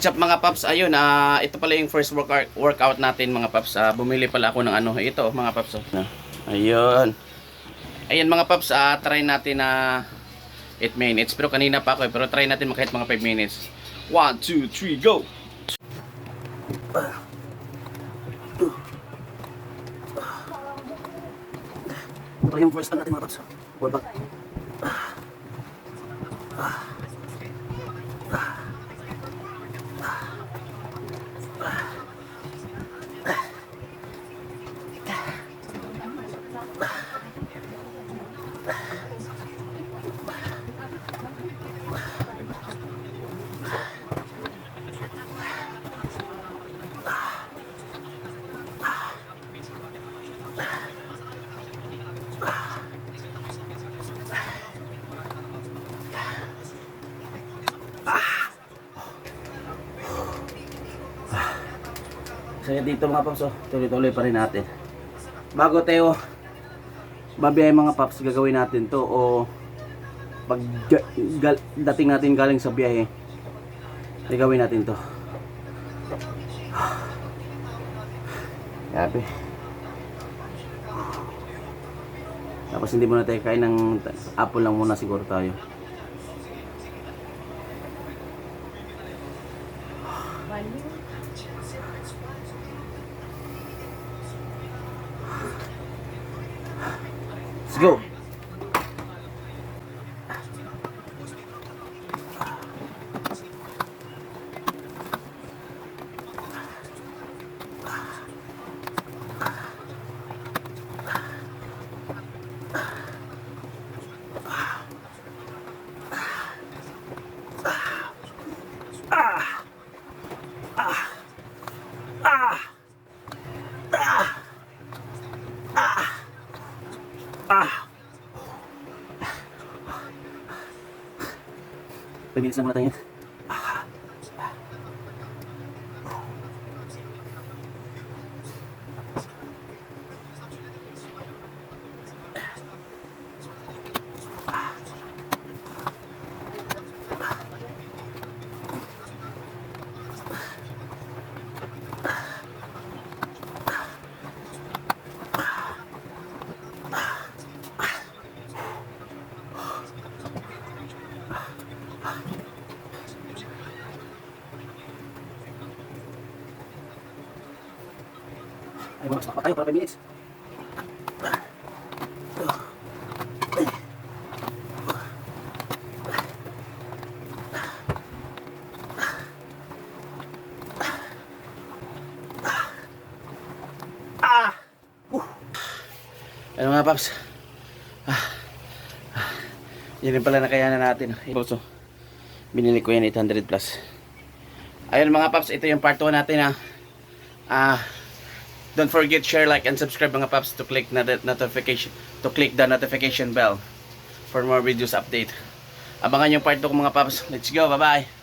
What's up mga paps? Ayun, ah ito pala yung first workout, workout natin mga paps. Ah, bumili pala ako ng ano. Ito mga paps. Na. Ayun. Ayun mga paps, ah, try natin na 8 minutes. Pero kanina pa ako eh. Pero try natin kahit mga 5 minutes. 1, 2, 3, go! Ito yung first time natin mga paps. Work back. Kaya dito mga paps, oh, tuloy-tuloy pa rin natin. Bago tayo babiyay mga paps, gagawin natin to o pag ga- gal- dating natin galing sa biyahe, gagawin natin to. Grabe. Tapos hindi muna tayo kain ng apple lang muna siguro tayo. Let's go. Pabilis na muna tayo. Ay, bumas pa tayo para 5 minutes. Ah! Uh. Ano nga, Paps? Ah. Ah. Yan rin pala nakayanan natin. Also, binili ko yan 800 plus. Ayun mga Paps, ito yung part 1 natin ha. Ah, don't forget share, like, and subscribe mga Paps to click na notification to click the notification bell for more videos update. Abangan yung part 2 ko mga Paps. Let's go, bye-bye.